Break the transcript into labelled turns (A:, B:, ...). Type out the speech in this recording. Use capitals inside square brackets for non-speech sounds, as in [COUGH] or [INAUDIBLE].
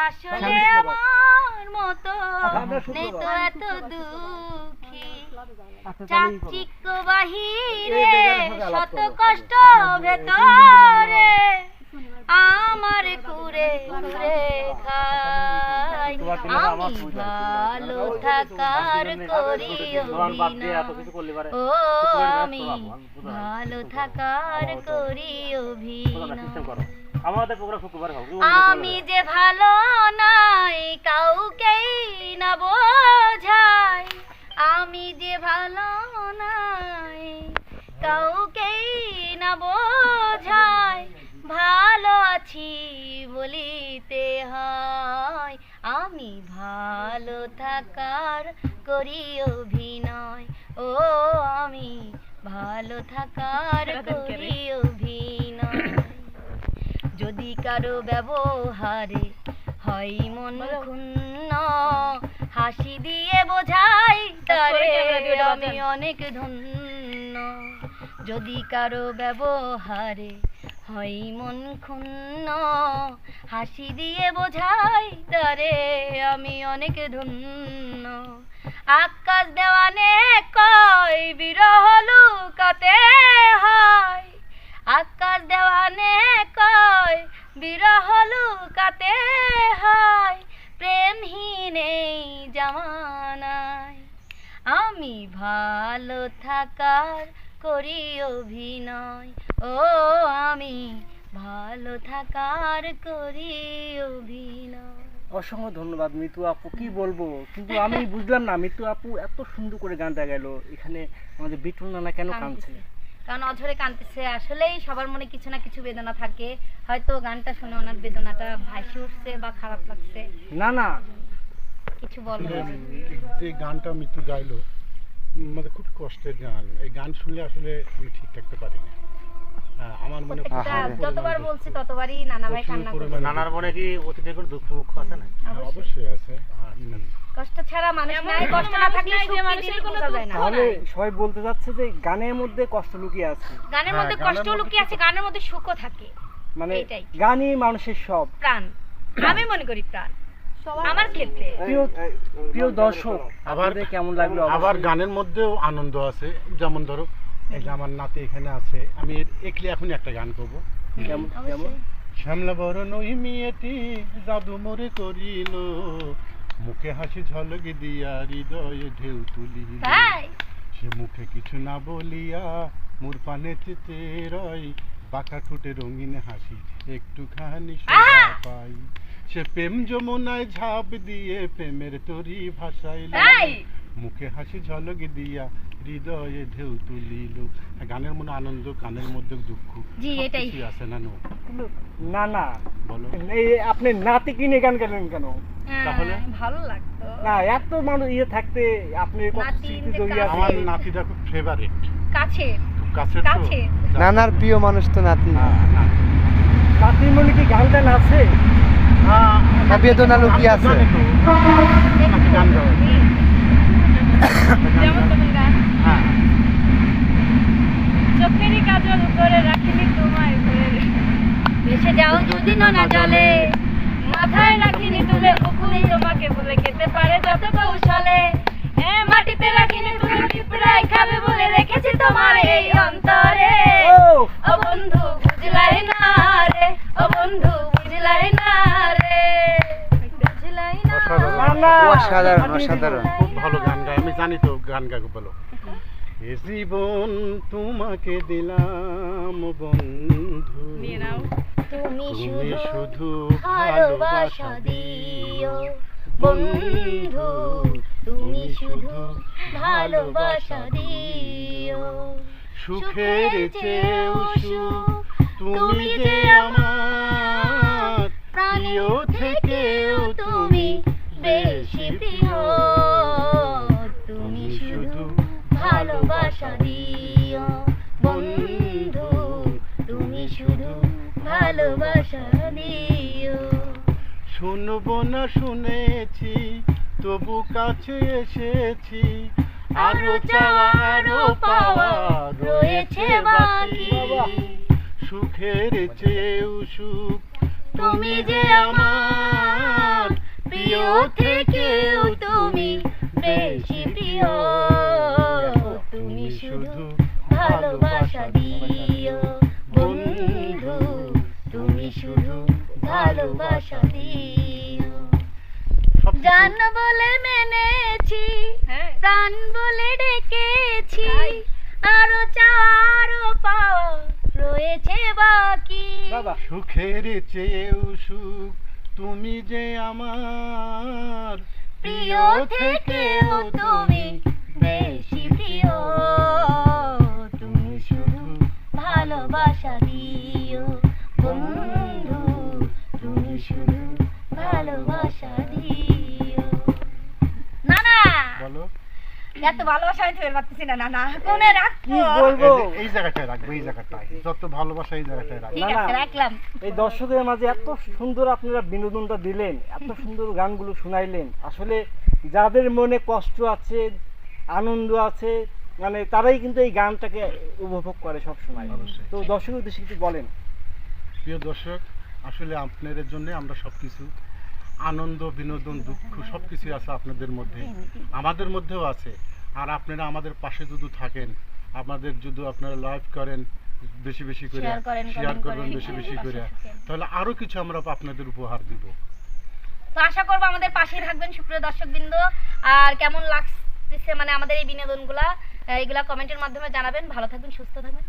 A: আসলে আমার মতো নেই তো এত দুঃখী। চাকচিক্য বাহিরে শত কষ্ট ভেতরে আমার কুরে কুরে খাই। আমি ভালো থাকার করি ও আমি ভালো থাকার করি অভিনয়
B: আমাদের প্রোগ্রাম শুক্রবার হোক
A: আমি যে ভালো নাই কাউকেই না বোঝাই। আমি যে ভালো নাই কাউকেই না বোঝাই। ভালো আছি বলিতে হয়। আমি ভালো থাকার করি অভিনয়। ও আমি ভালো থাকার করি অভিনয়। যদি কারও ব্যবহারে হয় মন ক্ষুণ্ণ হাসি দিয়ে বোঝাই তারে আমি অনেক ধন্য। যদি কারও ব্যবহারে হয় মন ক্ষুণ্ণ হাসি দিয়ে বোঝাই তারে আমি অনেক ধন্য। আকাশ দেওয়ানে কয় বিরহ লুকাতে হয় আকাশ দেওয়ানে কয় ভালো থাকার করি অভিনয়। ও আমি ভালো থাকার করি অভিনয়।
C: অসংখ্য ধন্যবাদ মিতু আপু কি বলব? কিন্তু আমি [LAUGHS] বুঝলাম না মিতু আপু এত সুন্দর করে গানটা গেল। এখানে আমাদের বিটুল নানা কেন কাঁদছে?
A: কারণ অঝরে কাঁদতেছে। আসলেই সবার মনে কিছু না কিছু বেদনা থাকে। হয়তো গানটা শুনে ওনার বেদনাটা ভাসে উঠছে বা খারাপ লাগছে।
C: না না।
A: কিছু বলো
D: যে গানটা মৃত্যু গাইলো মানে খুব কষ্টের গান। এই গান শুনলে আসলে আমি ঠিক থাকতে পারি না। আমার মনে
A: যতবার বলছি ততবারই নানা ভাই কান্না
D: পরিমাণে
B: নানার মনে কি অতীতের কোনো দুঃখ মুখ আছে না?
D: হ্যাঁ, অবশ্যই। আছে।
A: কষ্ট ছাড়া মানুষ নাই কষ্ট না থাকলে সুখ মানুষের কোনো যায় না।
C: তাহলে সবাই বলতে যাচ্ছে যে গানের মধ্যে কষ্ট লুকিয়ে আছে।
A: গানের মধ্যে
D: হ্যাঁ,
A: কষ্ট লুকিয়ে আছে গানের মধ্যে সুখও থাকে।
C: মানে গানই মানুষের সব।
A: প্রাণ। আমি মনে করি প্রাণ। আমার ক্ষেত্রে।
C: প্রিয় প্রিয় দর্শক
D: আবার
C: কেমন লাগল?
D: আবার গানের মধ্যেও আনন্দ আছে। যেমন ধরো এই যে আমার নাতি এখানে আছে আমি একলি এখনই একটা গান করব।
C: কেমন কেমন?
D: শ্যামলা বরণ ওই মেয়েটি জাদু মোরে করিল। মুখে হাসি ঝলক দিয়া হৃদয়ে ঢেউ তুলিল। সে মুখে কিছু না বলিয়া মোর পানে চেতে রয়। বাঁকা ঠোঁটে রঙিন হাসি একটুখানি শোভা পাই। সে প্রেম যমুনায় ঝাঁপ দিয়ে প্রেমের তরি ভাসাইল। মুখে হাসি ঝলক দিয়া হৃদয়ে ঢেউ তুলিল। গানের মনে আনন্দ গানের মধ্যে দুঃখ
A: জি, এটাই।
D: আছে না নো
C: না। না
D: বলো।
C: এই আপনি নাতি কিনে গান গেলেন কেন?
D: তাহলে?
A: হ্যাঁ, ভালো লাগতো।
C: না এত মানুষ ইয়ে থাকতে আপনি
D: আমার নাতিটা খুব ফেভারিট
A: কাছে?
D: কাছের তো।
A: কাছে।
E: নানার প্রিয় মানুষ তো নাতি।
D: হ্যাঁ, নাতি।
C: মনে কি গান টান আছে
E: বেদনা লুকিয়ে আছে
D: হ্যাঁ
A: চোখেরই কাজল করে রাখিনি তোমায় ভেসে যাও না জলে মাথায় রাখিনি তুলে তোমাকে বলে খেতে পারে যত কৌশলে মাটিতে রাখিনি তুলে পিঁপড়ায় খাবে বলে রেখেছি তোমার এই
D: অসাধারণ
E: অসাধারণ।
D: খুব ভালো গান গায় আমি জানি তো গান গাকে বলো এ জীবন তোমাকে দিলাম বন্ধু।
A: তুমি
D: তুমি
A: শুধু
D: শুধু
A: ভালোবাসা দিও বন্ধু। তুমি শুধু ভালোবাসা দিও।
D: সুখের চেয়েও সুখ তুমি যে আমার প্রিয় থেকেও
A: শুধু ভালোবাসা দিও। বন্ধু তুমি শুধু ভালোবাসা দিও।
D: শুনব না শুনেছি তবু কাছে এসেছি। আরও চাওয়া আরও পাওয়া রয়েছে বাকি। সুখের চেয়েও সুখ তুমি যে আমার প্রিয়
A: থেকেও তুমি বেশি প্রিয়। ভালোবাসা দিও। জান বলে মেনেছি প্রাণ বলে ডেকেছি আরও চারো পাওয়া রয়েছে বাকি।
C: বাবা।
D: সুখের চেয়েও সুখ তুমি যে আমার।
A: প্রিয় থেকেও তুমি বেশি প্রিয়। তুমি শুধু ভালোবাসা এত ভালোবাসা আমি ফের পারতেছি না না না। কোনে রাখব
C: বলব?
D: এই জায়গাটায় রাখব এই জায়গাটায়। যত ভালোবাসা এই জায়গাটায় রাখব।
A: ঠিক
C: না,
A: আছে। রাখলাম।
C: এই দর্শকের মাঝে এত সুন্দর আপনারা বিনোদনটা দিলেন এত সুন্দর গানগুলো শুনাইলেন। আসলে যাদের মনে কষ্ট আছে আনন্দ আছে মানে তারাই কিন্তু এই গানটাকে উপভোগ করে
D: সবসময়।
C: তো দর্শকের উদ্দেশ্যে কিছু বলেন।
D: প্রিয় দর্শক আসলে আপনাদের জন্য আমরা সবকিছু আনন্দ বিনোদন দুঃখ সবকিছু আছে আপনাদের মধ্যে। আমাদের মধ্যেও আছে। আর আপনারা আমাদের পাশে যদি থাকেন আমাদের যদি আপনারা লাইভ করেন বেশি বেশি করে শেয়ার করবেন
A: করেন,
D: বেশি বেশি করে তাহলে আরও কিছু আমরা আপনাদের উপহার দিব।
A: তো আশা করব আমাদের পাশেই থাকবেন সুপ্রিয় দর্শকবৃন্দ। আর কেমন লাগছে মানে আমাদের এই বিনোদনগুলা এগুলা কমেন্টের মাধ্যমে জানাবেন। ভালো থাকবেন সুস্থ থাকবেন।